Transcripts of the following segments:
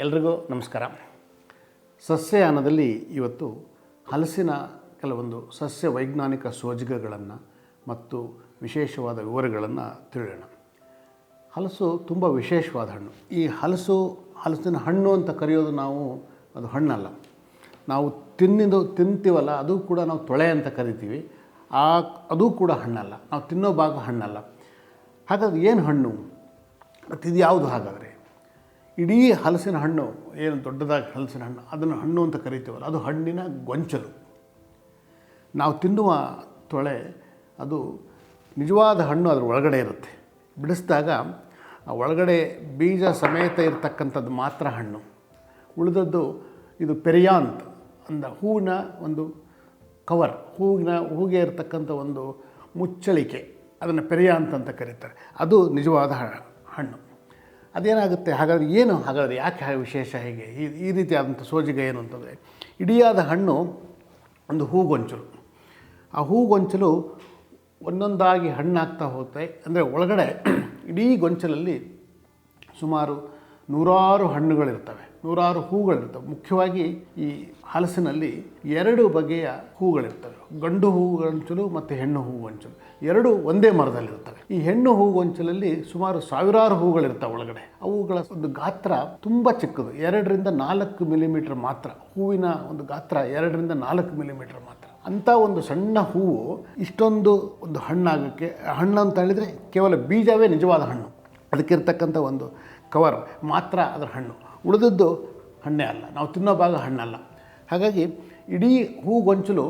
ಎಲ್ರಿಗೂ ನಮಸ್ಕಾರ. ಸಸ್ಯಯಾನದಲ್ಲಿ ಇವತ್ತು ಹಲಸಿನ ಕೆಲವೊಂದು ಸಸ್ಯ ವೈಜ್ಞಾನಿಕ ಸೋಜಿಗಗಳನ್ನು ಮತ್ತು ವಿಶೇಷವಾದ ವಿವರಗಳನ್ನು ತಿಳಿಯೋಣ. ಹಲಸು ತುಂಬ ವಿಶೇಷವಾದ ಹಣ್ಣು. ಈ ಹಲಸು ಹಲಸಿನ ಹಣ್ಣು ಅಂತ ಕರೆಯೋದು ನಾವು ಅದು ಹಣ್ಣಲ್ಲ. ನಾವು ತಿನ್ನಿದು ತಿಂತೀವಲ್ಲ, ಅದು ಕೂಡ ನಾವು ತೊಳೆ ಅಂತ ಕರಿತೀವಿ. ಆ, ಅದು ಕೂಡ ಹಣ್ಣಲ್ಲ. ನಾವು ತಿನ್ನೋ ಭಾಗ ಹಣ್ಣಲ್ಲ. ಹಾಗಾದ್ರೆ ಏನು ಹಣ್ಣು? ಮತ್ತು ಇದು ಯಾವುದು ಹಾಗಾದರೆ? ಇಡೀ ಹಲಸಿನ ಹಣ್ಣು, ಏನು ದೊಡ್ಡದಾಗಿ ಹಲಸಿನ ಹಣ್ಣು, ಅದನ್ನು ಹಣ್ಣು ಅಂತ ಕರಿತೀವಲ್ಲ, ಅದು ಹಣ್ಣಿನ ಗೊಂಚಲು. ನಾವು ತಿನ್ನುವ ತೊಳೆ, ಅದು ನಿಜವಾದ ಹಣ್ಣು ಅದರ ಒಳಗಡೆ ಇರುತ್ತೆ. ಬಿಡಿಸಿದಾಗ ಆ ಒಳಗಡೆ ಬೀಜ ಸಮೇತ ಇರತಕ್ಕಂಥದ್ದು ಮಾತ್ರ ಹಣ್ಣು. ಉಳಿದದ್ದು ಇದು ಪೆರಿಯಾಂತ್ ಅಂದ ಹೂವಿನ ಒಂದು ಕವರ್, ಹೂವಿನ, ಹೂಗೆ ಇರತಕ್ಕಂಥ ಒಂದು ಮುಚ್ಚಳಿಕೆ, ಅದನ್ನು ಪೆರಿಯಾಂತ್ ಅಂತ ಕರೀತಾರೆ. ಅದು ನಿಜವಾದ ಹಣ್ಣು. ಅದೇನಾಗುತ್ತೆ? ಹಾಗಾದರೆ ಏನು ಹಾಗಾದರೆ ಯಾಕೆ ವಿಶೇಷ ಹೇಗೆ? ಈ ಈ ರೀತಿಯಾದಂಥ ಸೋಜಿಗ ಏನು ಅಂತಂದರೆ, ಇಡಿಯಾದ ಹಣ್ಣು ಒಂದು ಹೂಗೊಂಚಲು ಆ ಹೂಗೊಂಚಲು ಒಂದೊಂದಾಗಿ ಹಣ್ಣಾಗ್ತಾ ಹೋಗುತ್ತೆ. ಅಂದರೆ ಒಳಗಡೆ ಇಡೀ ಗೊಂಚಲಲ್ಲಿ ಸುಮಾರು ನೂರಾರು ಹಣ್ಣುಗಳಿರ್ತವೆ ನೂರಾರು ಹೂಗಳಿರ್ತವೆ ಮುಖ್ಯವಾಗಿ ಈ ಹಲಸಿನಲ್ಲಿ ಎರಡು ಬಗೆಯ ಹೂಗಳಿರ್ತವೆ. ಗಂಡು ಹೂಗೊಂಚಲು ಮತ್ತು ಹೆಣ್ಣು ಹೂಗೊಂಚಲು ಎರಡು ಒಂದೇ ಮರದಲ್ಲಿರ್ತವೆ ಈ ಹೆಣ್ಣು ಹೂಗೊಂಚಲಲ್ಲಿ ಸುಮಾರು ಸಾವಿರಾರು ಹೂಗಳಿರ್ತವೆ ಒಳಗಡೆ. ಅವುಗಳ ಒಂದು ಗಾತ್ರ ತುಂಬ ಚಿಕ್ಕದು. ಎರಡರಿಂದ ನಾಲ್ಕು ಮಿಲಿಮೀಟರ್ ಮಾತ್ರ. ಹೂವಿನ ಒಂದು ಗಾತ್ರ ಎರಡರಿಂದ ನಾಲ್ಕು ಮಿಲಿಮೀಟರ್ ಮಾತ್ರ. ಅಂಥ ಒಂದು ಸಣ್ಣ ಹೂವು ಇಷ್ಟೊಂದು ಒಂದು ಹಣ್ಣಾಗೋಕ್ಕೆ ಹಣ್ಣು ಅಂತ ಹೇಳಿದರೆ ಕೇವಲ ಬೀಜವೇ ನಿಜವಾದ ಹಣ್ಣು. ಅದಕ್ಕಿರ್ತಕ್ಕಂಥ ಒಂದು ಕವರ್ ಮಾತ್ರ ಅದರ ಹಣ್ಣು. ಉಳಿದದ್ದು ಹಣ್ಣೇ ಅಲ್ಲ. ನಾವು ತಿನ್ನೋ ಭಾಗ ಹಣ್ಣಲ್ಲ. ಹಾಗಾಗಿ ಇಡೀ ಹೂಗೊಂಚಲು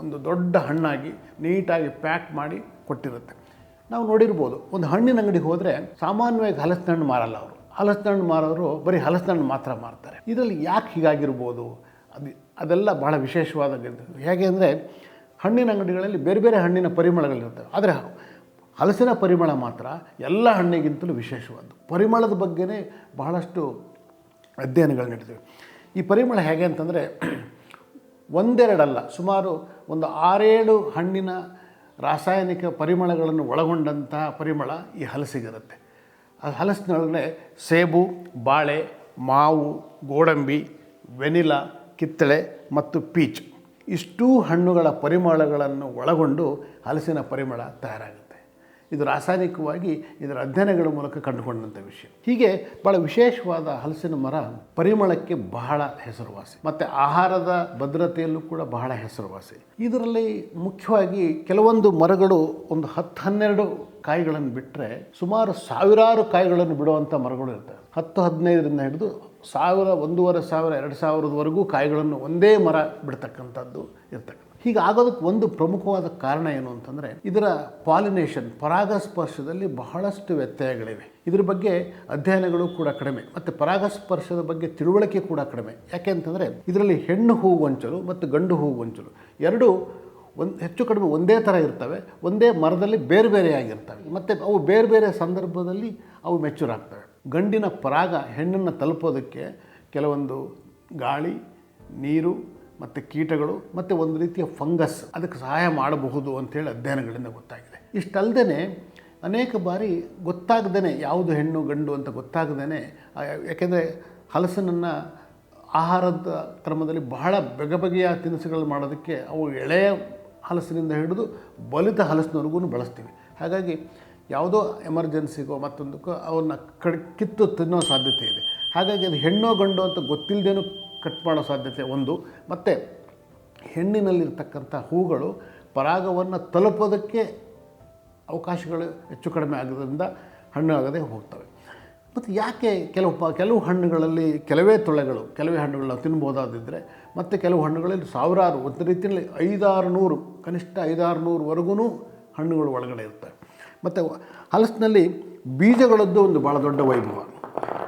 ಒಂದು ದೊಡ್ಡ ಹಣ್ಣಾಗಿ ನೀಟಾಗಿ ಪ್ಯಾಕ್ ಮಾಡಿ ಕೊಟ್ಟಿರುತ್ತೆ. ನಾವು ನೋಡಿರ್ಬೋದು, ಒಂದು ಹಣ್ಣಿನ ಅಂಗಡಿಗೆ ಹೋದರೆ ಸಾಮಾನ್ಯವಾಗಿ ಹಲಸಿನ ಹಣ್ಣು ಮಾರಲ್ಲ ಅವರು. ಹಲಸಿನ ಹಣ್ಣು ಮಾರೋರು ಬರೀ ಹಲಸಿನ ಹಣ್ಣು ಮಾತ್ರ ಮಾರ್ತಾರೆ. ಇದರಲ್ಲಿ ಯಾಕೆ ಹೀಗಾಗಿರ್ಬೋದು? ಅದು ಅದೆಲ್ಲ ಭಾಳ ವಿಶೇಷವಾದ. ಹೇಗೆ ಅಂದರೆ ಹಣ್ಣಿನ ಅಂಗಡಿಗಳಲ್ಲಿ ಬೇರೆ ಬೇರೆ ಹಣ್ಣಿನ ಪರಿಮಳಗಳಿರ್ತವೆ ಆದರೆ ಹಲಸಿನ ಪರಿಮಳ ಮಾತ್ರ ಎಲ್ಲ ಹಣ್ಣಿಗಿಂತಲೂ ವಿಶೇಷವಾದ್ದು. ಪರಿಮಳದ ಬಗ್ಗೆನೇ ಬಹಳಷ್ಟು ಅಧ್ಯಯನಗಳು ನಡೆದಿವೆ ಈ ಪರಿಮಳ ಹೇಗೆ ಅಂತಂದರೆ ಒಂದೆರಡಲ್ಲ, ಸುಮಾರು ಒಂದು ಆರೇಳು ಹಣ್ಣಿನ ರಾಸಾಯನಿಕ ಪರಿಮಳಗಳನ್ನು ಒಳಗೊಂಡಂತಹ ಪರಿಮಳ ಈ ಹಲಸಿಗಿರುತ್ತೆ. ಆ ಹಲಸಿನೊಳಗಡೆ ಸೇಬು, ಬಾಳೆ, ಮಾವು, ಗೋಡಂಬಿ, ವೆನಿಲಾ, ಕಿತ್ತಳೆ ಮತ್ತು ಪೀಚ್. ಇಷ್ಟೂ ಹಣ್ಣುಗಳ ಪರಿಮಳಗಳನ್ನು ಒಳಗೊಂಡು ಹಲಸಿನ ಪರಿಮಳ ತಯಾರಾಗುತ್ತೆ. ಇದು ರಾಸಾಯನಿಕವಾಗಿ ಇದರ ಅಧ್ಯಯನಗಳ ಮೂಲಕ ಕಂಡುಕೊಂಡಂಥ ವಿಷಯ. ಹೀಗೆ ಭಾಳ ವಿಶೇಷವಾದ ಹಲಸಿನ ಮರ ಪರಿಮಳಕ್ಕೆ ಬಹಳ ಹೆಸರುವಾಸಿ. ಮತ್ತು ಆಹಾರದ ಭದ್ರತೆಯಲ್ಲೂ ಕೂಡ ಬಹಳ ಹೆಸರುವಾಸಿ. ಇದರಲ್ಲಿ ಮುಖ್ಯವಾಗಿ ಕೆಲವೊಂದು ಮರಗಳು ಒಂದು ಹತ್ತು ಹನ್ನೆರಡು ಕಾಯಿಗಳನ್ನು ಬಿಟ್ಟರೆ ಸುಮಾರು ಸಾವಿರಾರು ಕಾಯಿಗಳನ್ನು ಬಿಡುವಂಥ ಮರಗಳು ಇರ್ತವೆ. ಹತ್ತು ಹದಿನೈದರಿಂದ ಹಿಡಿದು ಸಾವಿರ, ಒಂದೂವರೆ ಸಾವಿರ, ಎರಡು ಸಾವಿರದವರೆಗೂ ಕಾಯಿಗಳನ್ನು ಒಂದೇ ಮರ ಬಿಡ್ತಕ್ಕಂಥದ್ದು ಇರ್ತಕ್ಕಂಥ ಹೀಗಾಗೋದಕ್ಕೆ ಒಂದು ಪ್ರಮುಖವಾದ ಕಾರಣ ಏನು ಅಂತಂದರೆ, ಇದರ ಪಾಲಿನೇಷನ್, ಪರಾಗಸ್ಪರ್ಶದಲ್ಲಿ ಬಹಳಷ್ಟು ವ್ಯತ್ಯಯಗಳಿವೆ. ಇದ್ರ ಬಗ್ಗೆ ಅಧ್ಯಯನಗಳು ಕೂಡ ಕಡಿಮೆ, ಮತ್ತು ಪರಾಗಸ್ಪರ್ಶದ ಬಗ್ಗೆ ತಿಳುವಳಿಕೆ ಕೂಡ ಕಡಿಮೆ. ಯಾಕೆ ಅಂತಂದರೆ, ಇದರಲ್ಲಿ ಹೆಣ್ಣು ಹೂಗೊಂಚಲು ಮತ್ತು ಗಂಡು ಹೂಗೊಂಚಲು ಎರಡೂ ಒಂದು, ಹೆಚ್ಚು ಕಡಿಮೆ ಒಂದೇ ಥರ ಇರ್ತವೆ, ಒಂದೇ ಮರದಲ್ಲಿ ಬೇರೆ ಬೇರೆಯಾಗಿರ್ತವೆ ಮತ್ತು ಅವು ಬೇರೆ ಬೇರೆ ಸಂದರ್ಭದಲ್ಲಿ ಅವು ಮೆಚೂರ್ ಆಗ್ತವೆ. ಗಂಡಿನ ಪರಾಗ ಹೆಣ್ಣನ್ನು ತಲುಪೋದಕ್ಕೆ ಕೆಲವೊಂದು ಗಾಳಿ, ನೀರು ಮತ್ತು ಕೀಟಗಳು ಮತ್ತು ಒಂದು ರೀತಿಯ ಫಂಗಸ್ ಅದಕ್ಕೆ ಸಹಾಯ ಮಾಡಬಹುದು ಅಂತೇಳಿ ಅಧ್ಯಯನಗಳಿಂದ ಗೊತ್ತಾಗಿದೆ. ಇಷ್ಟಲ್ಲದೆ ಅನೇಕ ಬಾರಿ ಗೊತ್ತಾಗದೇ ಯಾವುದು ಹೆಣ್ಣು ಗಂಡು ಅಂತ ಗೊತ್ತಾಗದೇ ಯಾಕೆಂದರೆ ಹಲಸನನ್ನು ಆಹಾರದ ಕ್ರಮದಲ್ಲಿ ಬಹಳ ಬಗೆ ಬಗೆಯ ತಿನಿಸುಗಳು ಮಾಡೋದಕ್ಕೆ ಅವು ಎಳೆಯ ಹಲಸಿನಿಂದ ಹಿಡಿದು ಬಲಿತ ಹಲಸಿನವರೆಗೂ ಬಳಸ್ತೀವಿ. ಹಾಗಾಗಿ ಯಾವುದೋ ಎಮರ್ಜೆನ್ಸಿಗೋ ಮತ್ತೊಂದಕ್ಕೋ ಅವನ್ನ ಕಡ್ ಕಿತ್ತು ತಿನ್ನೋ ಸಾಧ್ಯತೆ ಇದೆ. ಹಾಗಾಗಿ ಅದು ಹೆಣ್ಣೋ ಗಂಡು ಅಂತ ಗೊತ್ತಿಲ್ಲದೇನೂ ಕಟ್ ಮಾಡೋ ಸಾಧ್ಯತೆ ಒಂದು. ಮತ್ತು ಹೆಣ್ಣಿನಲ್ಲಿರ್ತಕ್ಕಂಥ ಹೂಗಳು ಪರಾಗವನ್ನು ತಲುಪೋದಕ್ಕೆ ಅವಕಾಶಗಳು ಹೆಚ್ಚು ಕಡಿಮೆ ಆಗೋದ್ರಿಂದ ಹಣ್ಣು ಆಗದೆ ಹೋಗ್ತವೆ. ಮತ್ತು ಯಾಕೆ ಕೆಲವು ಪ, ಕೆಲವು ಹಣ್ಣುಗಳಲ್ಲಿ ಕೆಲವೇ ತೊಳೆಗಳು, ಕೆಲವೇ ಹಣ್ಣುಗಳನ್ನ ತಿನ್ಬೋದಾದಿದ್ದರೆ ಮತ್ತು ಕೆಲವು ಹಣ್ಣುಗಳಲ್ಲಿ ಸಾವಿರಾರು, ಒಂದು ರೀತಿಯಲ್ಲಿ ಐದಾರು ನೂರು ಕನಿಷ್ಠ ಐದಾರು ನೂರುವರೆಗೂ ಹಣ್ಣುಗಳು ಒಳಗಡೆ ಇರ್ತವೆ. ಮತ್ತು ಹಲಸಿನಲ್ಲಿ ಬೀಜಗಳದ್ದು ಒಂದು ಭಾಳ ದೊಡ್ಡ ವೈಭವ.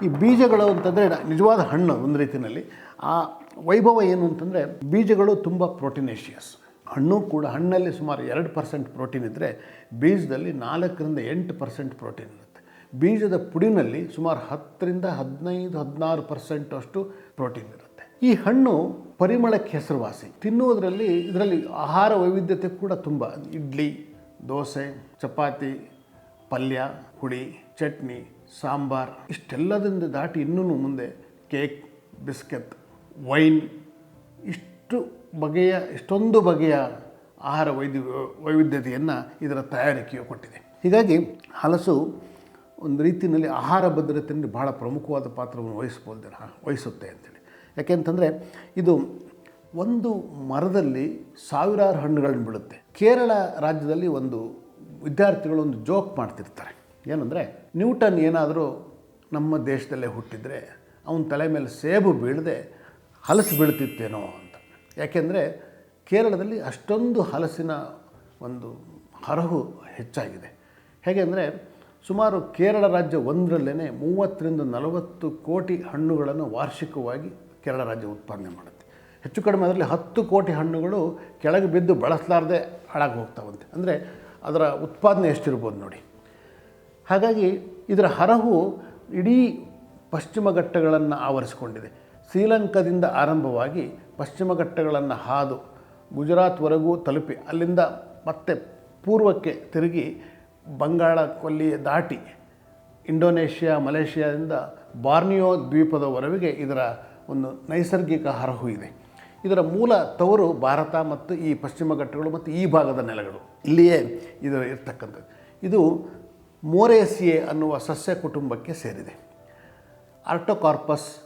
ಈ ಬೀಜಗಳು ಅಂತಂದರೆ ನಿಜವಾದ ಹಣ್ಣು ಒಂದು ರೀತಿಯಲ್ಲಿ. ಆ ವೈಭವ ಏನು ಅಂತಂದರೆ ಬೀಜಗಳು ತುಂಬ ಪ್ರೋಟೀನೇಷಿಯಸ್. ಹಣ್ಣು ಕೂಡ ಹಣ್ಣಲ್ಲಿ ಸುಮಾರು ಎರಡು ಪರ್ಸೆಂಟ್ ಪ್ರೋಟೀನ್ ಇದ್ದರೆ ಬೀಜದಲ್ಲಿ ನಾಲ್ಕರಿಂದ ಎಂಟು ಪರ್ಸೆಂಟ್ ಪ್ರೋಟೀನ್ ಇರುತ್ತೆ. ಬೀಜದ ಪುಡಿನಲ್ಲಿ ಸುಮಾರು ಹತ್ತರಿಂದ ಹದಿನೈದು, ಹದಿನಾರು ಪರ್ಸೆಂಟ್ ಅಷ್ಟು ಪ್ರೋಟೀನ್ ಇರುತ್ತೆ. ಈ ಹಣ್ಣು ಪರಿಮಳಕ್ಕೆ ಹೆಸರುವಾಸಿ. ತಿನ್ನುವುದರಲ್ಲಿ ಇದರಲ್ಲಿ ಆಹಾರ ವೈವಿಧ್ಯತೆ ಕೂಡ ತುಂಬ. ಇಡ್ಲಿ ದೋಸೆ, ಚಪಾತಿ, ಪಲ್ಯ ಹುಳಿ ಚಟ್ನಿ, ಸಾಂಬಾರ್ ಇಷ್ಟೆಲ್ಲದಿಂದ ದಾಟಿ ಇನ್ನೂ ಮುಂದೆ ಕೇಕ್ ಬಿಸ್ಕೆತ್ ವೈನ್ ಇಷ್ಟು ಬಗೆಯ ಇಷ್ಟೊಂದು ಬಗೆಯ ಆಹಾರ ವೈದ್ಯ, ವೈವಿಧ್ಯತೆಯನ್ನು ಇದರ ತಯಾರಿಕೆಯು ಕೊಟ್ಟಿದೆ. ಹೀಗಾಗಿ ಹಲಸು ಒಂದು ರೀತಿಯಲ್ಲಿ ಆಹಾರ ಭದ್ರತೆಯಲ್ಲಿ ಬಹಳ ಪ್ರಮುಖವಾದ ಪಾತ್ರವನ್ನು ವಹಿಸ್ಬೋದಿರ ವಹಿಸುತ್ತೆ ಅಂತೇಳಿ. ಯಾಕೆಂತಂದರೆ ಇದು ಒಂದು ಮರದಲ್ಲಿ ಸಾವಿರಾರು ಹಣ್ಣುಗಳನ್ನು ಬಿಡುತ್ತೆ. ಕೇರಳ ರಾಜ್ಯದಲ್ಲಿ ಒಂದು ವಿದ್ಯಾರ್ಥಿಗಳು ಒಂದು ಜೋಕ್ ಮಾಡ್ತಿರ್ತಾರೆ. ಏನಂದರೆ, ನ್ಯೂಟನ್ ಏನಾದರೂ ನಮ್ಮ ದೇಶದಲ್ಲೇ ಹುಟ್ಟಿದರೆ ಅವನ ತಲೆ ಮೇಲೆ ಸೇಬು ಬೀಳದೆ ಹಲಸು ಬೀಳ್ತಿತ್ತೇನೋ ಅಂತ. ಯಾಕೆಂದರೆ, ಕೇರಳದಲ್ಲಿ ಅಷ್ಟೊಂದು ಹಲಸಿನ ಒಂದು ಹರಹು ಹೆಚ್ಚಾಗಿದೆ. ಹೇಗೆಂದರೆ, ಸುಮಾರು ಕೇರಳ ರಾಜ್ಯ ಒಂದರಲ್ಲೇ ಮೂವತ್ತರಿಂದ ನಲವತ್ತು ಕೋಟಿ ಹಣ್ಣುಗಳನ್ನು ವಾರ್ಷಿಕವಾಗಿ ಕೇರಳ ರಾಜ್ಯ ಉತ್ಪಾದನೆ ಮಾಡುತ್ತೆ. ಹೆಚ್ಚು ಕಡಿಮೆ ಅದರಲ್ಲಿ ಹತ್ತು ಕೋಟಿ ಹಣ್ಣುಗಳು ಕೆಳಗೆ ಬಿದ್ದು ಬಳಸಲಾರದೆ ಹಾಳಾಗಿ ಹೋಗ್ತಾವಂತೆ. ಅಂದರೆ ಅದರ ಉತ್ಪಾದನೆ ಎಷ್ಟಿರ್ಬೋದು ನೋಡಿ. ಹಾಗಾಗಿ ಇದರ ಹರಹು ಇಡೀ ಪಶ್ಚಿಮ ಘಟ್ಟಗಳನ್ನು ಆವರಿಸಿಕೊಂಡಿದೆ. ಶ್ರೀಲಂಕಾದಿಂದ ಆರಂಭವಾಗಿ ಪಶ್ಚಿಮ ಘಟ್ಟಗಳನ್ನು ಹಾದು ಗುಜರಾತ್ವರೆಗೂ ತಲುಪಿ ಅಲ್ಲಿಂದ ಮತ್ತೆ ಪೂರ್ವಕ್ಕೆ ತಿರುಗಿ ಬಂಗಾಳ ಕೊಲ್ಲಿ ದಾಟಿ ಇಂಡೋನೇಷ್ಯಾ, ಮಲೇಷ್ಯಾದಿಂದ ಬಾರ್ನಿಯೋ ದ್ವೀಪದವರೆಗೆ ಇದರ ಒಂದು ನೈಸರ್ಗಿಕ ಹರಹು ಇದೆ. ಇದರ ಮೂಲ ತವರು ಭಾರತ ಮತ್ತು ಈ ಪಶ್ಚಿಮ ಘಟ್ಟಗಳು ಮತ್ತು ಈ ಭಾಗದ ನೆಲೆಗಳು. ಇಲ್ಲಿಯೇ ಇದು ಇರ್ತಕ್ಕಂಥದ್ದು. ಇದು ಮೋರೇಸಿಯೆ ಅನ್ನುವ ಸಸ್ಯ ಕುಟುಂಬಕ್ಕೆ ಸೇರಿದೆ. ಆರ್ಟೋಕಾರ್ಪಸ್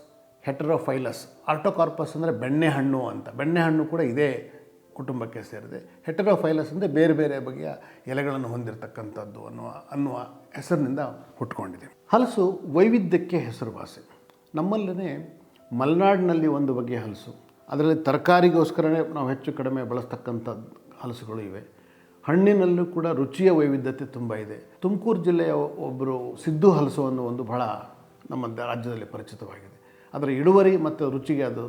ಹೆಟರೋಫೈಲಸ್. ಆರ್ಟೋಕಾರ್ಪಸ್ ಅಂದರೆ ಬೆಣ್ಣೆಹಣ್ಣು ಅಂತ. ಬೆಣ್ಣೆಹಣ್ಣು ಕೂಡ ಇದೇ ಕುಟುಂಬಕ್ಕೆ ಸೇರಿದೆ. ಹೆಟರೋಫೈಲಸ್ ಅಂದರೆ ಬೇರೆ ಬೇರೆ ಬಗೆಯ ಎಲೆಗಳನ್ನು ಹೊಂದಿರತಕ್ಕಂಥದ್ದು ಅನ್ನುವ ಅನ್ನುವ ಹೆಸರಿನಿಂದ ಹುಟ್ಕೊಂಡಿದೆ. ಹಲಸು ವೈವಿಧ್ಯಕ್ಕೆ ಹೆಸರುವಾಸಿ. ನಮ್ಮಲ್ಲೇ ಮಲೆನಾಡಿನಲ್ಲಿ ಒಂದು ಬಗೆಯ ಹಲಸು. ಅದರಲ್ಲಿ ತರಕಾರಿಗೋಸ್ಕರನೇ ನಾವು ಹೆಚ್ಚು ಕಡಿಮೆ ಬಳಸ್ತಕ್ಕಂಥ ಹಲಸುಗಳು ಇವೆ. ಹಣ್ಣಿನಲ್ಲೂ ಕೂಡ ರುಚಿಯ ವೈವಿಧ್ಯತೆ ತುಂಬ ಇದೆ. ತುಮಕೂರು ಜಿಲ್ಲೆಯ ಒಬ್ಬರು ಸಿದ್ದು ಹಲಸು ಅನ್ನೋ ಒಂದು ಬಹಳ ನಮ್ಮ ರಾಜ್ಯದಲ್ಲಿ ಪರಿಚಿತವಾಗಿದೆ. ಅದರ ಇಳುವರಿ ಮತ್ತು ರುಚಿಗೆ ಅದು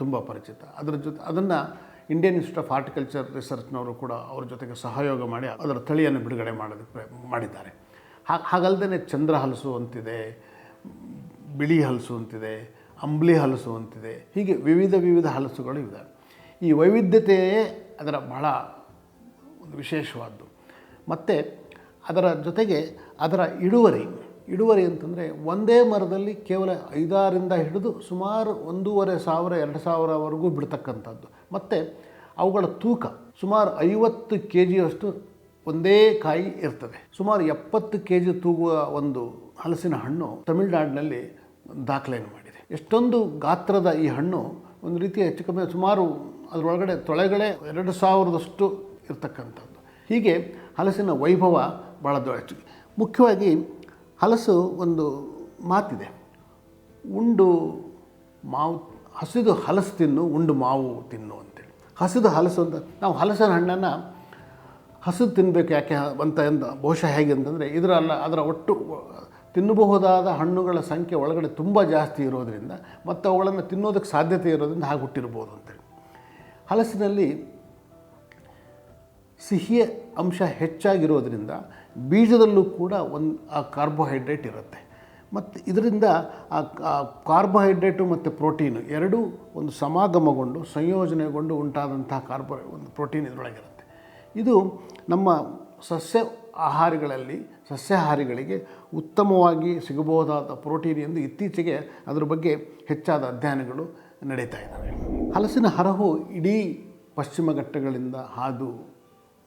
ತುಂಬ ಪರಿಚಿತ. ಅದರ ಜೊತೆ ಅದನ್ನು ಇಂಡಿಯನ್ ಇನ್ಸ್ಟಿಟ್ಯೂಟ್ ಆಫ್ ಹಾರ್ಟಿಕಲ್ಚರ್ ರಿಸರ್ಚ್ನವರು ಕೂಡ ಅವ್ರ ಜೊತೆಗೆ ಸಹಯೋಗ ಮಾಡಿ ಅದರ ತಳಿಯನ್ನು ಬಿಡುಗಡೆ ಮಾಡೋದಕ್ಕೆ ಮಾಡಿದ್ದಾರೆ. ಹಾ ಹಾಗಲ್ಲದೆ ಚಂದ್ರ ಹಲಸು ಅಂತಿದೆ, ಬಿಳಿ ಹಲಸು ಅಂತಿದೆ ಅಂಬ್ಲಿ ಹಲಸು ಅಂತಿದೆ. ಹೀಗೆ ವಿವಿಧ ವಿವಿಧ ಹಲಸುಗಳು ಇವೆ. ಈ ವೈವಿಧ್ಯತೆಯೇ ಅದರ ಬಹಳ ಒಂದು ವಿಶೇಷವಾದ್ದು. ಮತ್ತು ಅದರ ಜೊತೆಗೆ ಅದರ ಇಳುವರಿ. ಇಳುವರಿ ಅಂತಂದರೆ ಒಂದೇ ಮರದಲ್ಲಿ ಕೇವಲ ಐದಾರಿಂದ ಹಿಡಿದು ಸುಮಾರು ಒಂದೂವರೆ ಸಾವಿರ, ಎರಡು ಸಾವಿರವರೆಗೂ ಬಿಡ್ತಕ್ಕಂಥದ್ದು. ಮತ್ತು ಅವುಗಳ ತೂಕ ಸುಮಾರು ಐವತ್ತು ಕೆ ಜಿಯಷ್ಟು ಒಂದೇ ಕಾಯಿ ಇರ್ತದೆ. ಸುಮಾರು ಎಪ್ಪತ್ತು ಕೆ ಜಿ ತೂಗುವ ಒಂದು ಹಲಸಿನ ಹಣ್ಣು ತಮಿಳುನಾಡಿನಲ್ಲಿ ದಾಖಲೆಯನ್ನು ಮಾಡಿದೆ ಎಷ್ಟೊಂದು ಗಾತ್ರದ ಈ ಹಣ್ಣು ಒಂದು ರೀತಿಯ ಹೆಚ್ಚು ಕಮ್ಮಿ ಸುಮಾರು ಅದರೊಳಗಡೆ ತೊಳೆಗಳೇ ಎರಡು ಸಾವಿರದಷ್ಟು ಇರತಕ್ಕಂಥದ್ದು. ಹೀಗೆ ಹಲಸಿನ ವೈಭವ ಭಾಳ ದೊಡ್ಡ ಮುಖ್ಯವಾಗಿ ಹಲಸು ಒಂದು ಮಾತಿದೆ. ಉಂಡು ಮಾವು, ಹಸಿದು ಹಲಸು ತಿನ್ನು, ಉಂಡು ಮಾವು ತಿನ್ನು ಅಂತೇಳಿ. ಹಸಿದು ಹಲಸು ಅಂತ ನಾವು ಹಲಸಿನ ಹಣ್ಣನ್ನು ಹಸಿದು ತಿನ್ನಬೇಕು ಯಾಕೆ ಅಂತ ಎಂದ ಬಹುಶಃ ಹೇಗೆ ಅಂತಂದರೆ ಇದರಲ್ಲ ಅದರ ಒಟ್ಟು ತಿನ್ನಬಹುದಾದ ಹಣ್ಣುಗಳ ಸಂಖ್ಯೆ ಒಳಗಡೆ ತುಂಬ ಜಾಸ್ತಿ ಇರೋದರಿಂದ ಮತ್ತು ಅವುಗಳನ್ನು ತಿನ್ನೋದಕ್ಕೆ ಸಾಧ್ಯತೆ ಇರೋದ್ರಿಂದ ಹಾಗೆ ಹುಟ್ಟಿರ್ಬೋದು ಅಂತೇಳಿ ಹಲಸಿನಲ್ಲಿ ಸಿಹಿಯ ಅಂಶ ಹೆಚ್ಚಾಗಿರೋದರಿಂದ ಬೀಜದಲ್ಲೂ ಕೂಡ ಒಂದು ಆ ಕಾರ್ಬೋಹೈಡ್ರೇಟ್ ಇರುತ್ತೆ. ಮತ್ತು ಇದರಿಂದ ಆ ಕಾರ್ಬೋಹೈಡ್ರೇಟು ಮತ್ತು ಪ್ರೋಟೀನು ಎರಡೂ ಒಂದು ಸಮಾಗಮಗೊಂಡು ಸಂಯೋಜನೆಗೊಂಡು ಉಂಟಾದಂತಹ ಕಾರ್ಬೋ ಒಂದು ಪ್ರೋಟೀನ್ ಇದರೊಳಗಿರುತ್ತೆ. ಇದು ನಮ್ಮ ಸಸ್ಯ ಆಹಾರಗಳಲ್ಲಿ ಸಸ್ಯಾಹಾರಿಗಳಿಗೆ ಉತ್ತಮವಾಗಿ ಸಿಗಬಹುದಾದ ಪ್ರೋಟೀನ್ ಎಂದು ಇತ್ತೀಚೆಗೆ ಅದರ ಬಗ್ಗೆ ಹೆಚ್ಚಾದ ಅಧ್ಯಯನಗಳು ನಡೀತಾ ಇದ್ದಾವೆ. ಹಲಸಿನ ಹರಹು ಇಡೀ ಪಶ್ಚಿಮ ಘಟ್ಟಗಳಿಂದ ಹಾದು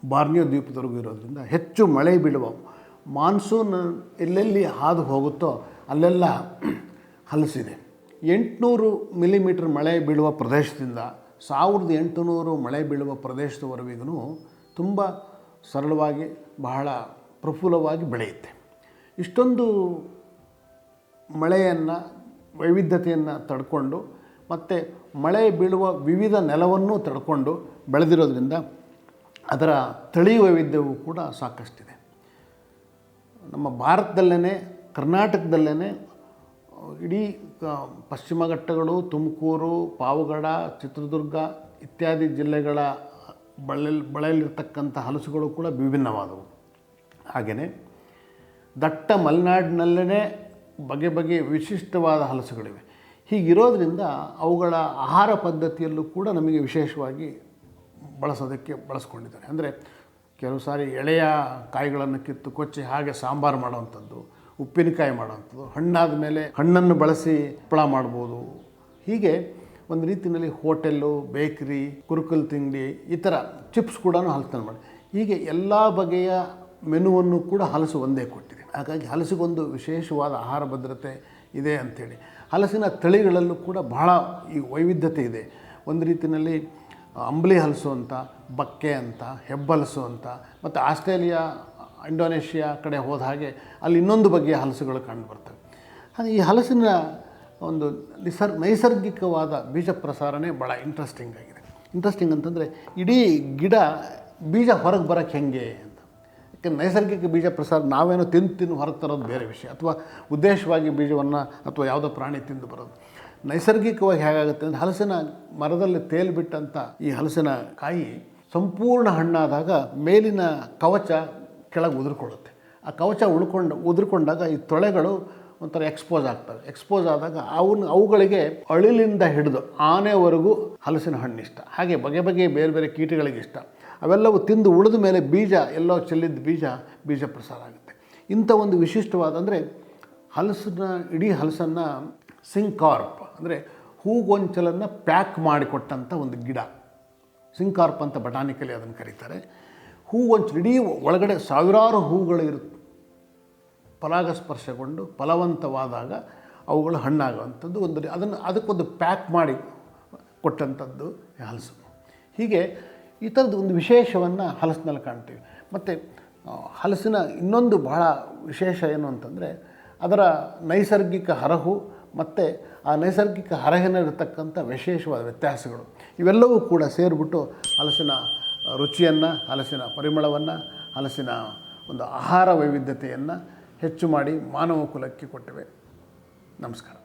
ಬಾರ್ನಿಯೋ ದ್ವೀಪದವರೆಗೂ ಇರೋದರಿಂದ ಹೆಚ್ಚು ಮಳೆ ಬೀಳುವ ಮಾನ್ಸೂನ್ ಎಲ್ಲೆಲ್ಲಿ ಹಾದು ಹೋಗುತ್ತೋ ಅಲ್ಲೆಲ್ಲ ಹಲಸಿದೆ. ಎಂಟುನೂರು ಮಿಲಿಮೀಟರ್ ಮಳೆ ಬೀಳುವ ಪ್ರದೇಶದಿಂದ ಸಾವಿರದ ಎಂಟುನೂರು ಮಳೆ ಬೀಳುವ ಪ್ರದೇಶದವರೆಗೂ ತುಂಬ ಸರಳವಾಗಿ ಬಹಳ ಪ್ರಫುಲ್ಲವಾಗಿ ಬೆಳೆಯುತ್ತೆ. ಇಷ್ಟೊಂದು ಮಳೆಯನ್ನು, ವೈವಿಧ್ಯತೆಯನ್ನು ತಡ್ಕೊಂಡು ಮತ್ತು ಮಳೆ ಬೀಳುವ ವಿವಿಧ ನೆಲವನ್ನು ತಡ್ಕೊಂಡು ಬೆಳೆದಿರೋದ್ರಿಂದ ಅದರ ತಳಿ ವೈವಿಧ್ಯವೂ ಕೂಡ ಸಾಕಷ್ಟಿದೆ. ನಮ್ಮ ಭಾರತದಲ್ಲೇ ಕರ್ನಾಟಕದಲ್ಲೇ ಇಡೀ ಪಶ್ಚಿಮ ಘಟ್ಟಗಳು, ತುಮಕೂರು, ಪಾವಗಡ, ಚಿತ್ರದುರ್ಗ ಇತ್ಯಾದಿ ಜಿಲ್ಲೆಗಳ ಬಳಲ್ ಬಳಲಿರ್ತಕ್ಕಂಥ ಹಲಸುಗಳು ಕೂಡ ವಿಭಿನ್ನವಾದವು. ಹಾಗೆಯೇ ದಟ್ಟ ಮಲೆನಾಡಿನಲ್ಲೇ ಬಗೆ ಬಗೆ ವಿಶಿಷ್ಟವಾದ ಹಲಸುಗಳಿವೆ. ಹೀಗಿರೋದ್ರಿಂದ ಅವುಗಳ ಆಹಾರ ಪದ್ಧತಿಯಲ್ಲೂ ಕೂಡ ನಮಗೆ ವಿಶೇಷವಾಗಿ ಬಳಸೋದಕ್ಕೆ ಬಳಸ್ಕೊಂಡಿದ್ದಾರೆ. ಅಂದರೆ ಕೆಲವು ಸಾರಿ ಎಳೆಯ ಕಾಯಿಗಳನ್ನು ಕಿತ್ತು ಕೊಚ್ಚಿ ಹಾಗೆ ಸಾಂಬಾರು ಮಾಡುವಂಥದ್ದು, ಉಪ್ಪಿನಕಾಯಿ ಮಾಡೋವಂಥದ್ದು, ಹಣ್ಣಾದ ಮೇಲೆ ಹಣ್ಣನ್ನು ಬಳಸಿ ಹಪ್ಪಳ ಮಾಡ್ಬೋದು. ಹೀಗೆ ಒಂದು ರೀತಿಯಲ್ಲಿ ಹೋಟೆಲ್ಲು, ಬೇಕ್ರಿ, ಕುರುಕುಲ್ ತಿಂಡಿ ಈ ಥರ ಚಿಪ್ಸ್ ಕೂಡ ಹಲಸನ್ನು ಮಾಡಿ ಹೀಗೆ ಎಲ್ಲ ಬಗೆಯ ಮೆನುವನ್ನು ಕೂಡ ಹಲಸು ಒಂದೇ ಕೊಟ್ಟಿದೆ. ಹಾಗಾಗಿ ಹಲಸಿಗೊಂದು ವಿಶೇಷವಾದ ಆಹಾರ ಭದ್ರತೆ ಇದೆ ಅಂಥೇಳಿ ಹಲಸಿನ ತಳಿಗಳಲ್ಲೂ ಕೂಡ ಬಹಳ ಈ ವೈವಿಧ್ಯತೆ ಇದೆ. ಒಂದು ರೀತಿಯಲ್ಲಿ ಅಂಬ್ಲಿ ಹಲಸು ಅಂತ, ಬಕ್ಕೆ ಅಂತ, ಹೆಬ್ಬಲಸು ಅಂತ, ಮತ್ತು ಆಸ್ಟ್ರೇಲಿಯಾ, ಇಂಡೋನೇಷ್ಯಾ ಕಡೆ ಹೋದ ಹಾಗೆ ಅಲ್ಲಿ ಇನ್ನೊಂದು ಬಗೆಯ ಹಲಸುಗಳು ಕಂಡುಬರ್ತವೆ. ಹಾಗೆ ಈ ಹಲಸಿನ ಒಂದು ನಿಸರ್, ನೈಸರ್ಗಿಕವಾದ ಬೀಜ ಪ್ರಸಾರನೇ ಭಾಳ ಇಂಟ್ರೆಸ್ಟಿಂಗ್ ಆಗಿದೆ. ಇಂಟ್ರೆಸ್ಟಿಂಗ್ ಅಂತಂದರೆ ಇಡೀ ಗಿಡ ಬೀಜ ಹೊರಗೆ ಬರೋಕ್ಕೆ ಹೆಂಗೆ ಯಾಕೆಂದ್ರೆ ನೈಸರ್ಗಿಕ ಬೀಜ ಪ್ರಸಾರ ನಾವೇನೋ ತಿಂದು ತಿಂದು ಹೊರಗೆ ತರೋದು ಬೇರೆ ವಿಷಯ ಅಥವಾ ಉದ್ದೇಶವಾಗಿ ಬೀಜವನ್ನು ಅಥವಾ ಯಾವುದೋ ಪ್ರಾಣಿ ತಿಂದು ಬರೋದು. ನೈಸರ್ಗಿಕವಾಗಿ ಹೇಗಾಗುತ್ತೆ ಅಂದರೆ ಹಲಸಿನ ಮರದಲ್ಲಿ ತೇಲ್ಬಿಟ್ಟಂಥ ಈ ಹಲಸಿನ ಕಾಯಿ ಸಂಪೂರ್ಣ ಹಣ್ಣಾದಾಗ ಮೇಲಿನ ಕವಚ ಕೆಳಗೆ ಉದುರ್ಕೊಳ್ಳುತ್ತೆ. ಆ ಕವಚ ಉಳ್ಕೊಂಡು, ಉದುರ್ಕೊಂಡಾಗ ಈ ತೊಳೆಗಳು ಒಂಥರ ಎಕ್ಸ್ಪೋಸ್ ಆಗ್ತವೆ. ಎಕ್ಸ್ಪೋಸ್ ಆದಾಗ ಅವನ್ನ ಅವುಗಳಿಗೆ ಅಳಿಲಿಂದ ಹಿಡಿದು ಆನೆವರೆಗೂ ಹಲಸಿನ ಹಣ್ಣು ಇಷ್ಟ ಹಾಗೆ ಬಗೆ ಬಗೆ ಬೇರೆ ಬೇರೆ ಕೀಟಗಳಿಗೆ ಇಷ್ಟ. ಅವೆಲ್ಲವೂ ತಿಂದು ಉಳಿದ ಮೇಲೆ ಬೀಜ, ಎಲ್ಲೋ ಚೆಲ್ಲಿದ್ದ ಬೀಜ ಬೀಜ ಪ್ರಸಾರ ಆಗುತ್ತೆ. ಇಂಥ ಒಂದು ವಿಶಿಷ್ಟವಾದ ಅಂದರೆ ಹಲಸನ್ನ ಇಡೀ ಹಲಸನ್ನು ಸಿಂಕಾರ್ಪ್, ಅಂದರೆ ಹೂಗೊಂಚಲನ್ನು ಪ್ಯಾಕ್ ಮಾಡಿಕೊಟ್ಟಂಥ ಒಂದು ಗಿಡ. ಸಿಂಕಾರ್ಪ್ ಅಂತ ಬಟಾನಿಕಲಿ ಅದನ್ನು ಕರೀತಾರೆ. ಹೂಗೊಂಚಲು ಇಡೀ ಒಳಗಡೆ ಸಾವಿರಾರು ಹೂಗಳು ಇರು ಪರಾಗಸ್ಪರ್ಶಗೊಂಡು ಫಲವಂತವಾದಾಗ ಅವುಗಳು ಹಣ್ಣಾಗುವಂಥದ್ದು. ಒಂದು ಅದನ್ನು ಅದಕ್ಕೊಂದು ಪ್ಯಾಕ್ ಮಾಡಿ ಕೊಟ್ಟಂಥದ್ದು ಹಲಸು. ಹೀಗೆ ಈ ಥರದ್ದು ಒಂದು ವಿಶೇಷವನ್ನು ಹಲಸಿನಲ್ಲಿ ಕಾಣ್ತೀವಿ. ಮತ್ತು ಹಲಸಿನ ಇನ್ನೊಂದು ಬಹಳ ವಿಶೇಷ ಏನು ಅಂತಂದರೆ, ಅದರ ನೈಸರ್ಗಿಕ ಹರಹು ಮತ್ತು ಆ ನೈಸರ್ಗಿಕ ಹರಹಿನಲ್ಲಿರ್ತಕ್ಕಂಥ ವಿಶೇಷವಾದ ವ್ಯತ್ಯಾಸಗಳು. ಇವೆಲ್ಲವೂ ಕೂಡ ಸೇರಿಬಿಟ್ಟು ಹಲಸಿನ ರುಚಿಯನ್ನು, ಹಲಸಿನ ಪರಿಮಳವನ್ನು, ಹಲಸಿನ ಒಂದು ಆಹಾರ ವೈವಿಧ್ಯತೆಯನ್ನು ಹೆಚ್ಚು ಮಾಡಿ ಮಾನವ ಕುಲಕ್ಕೆ ಕೊಟ್ಟಿವೆ. ನಮಸ್ಕಾರ.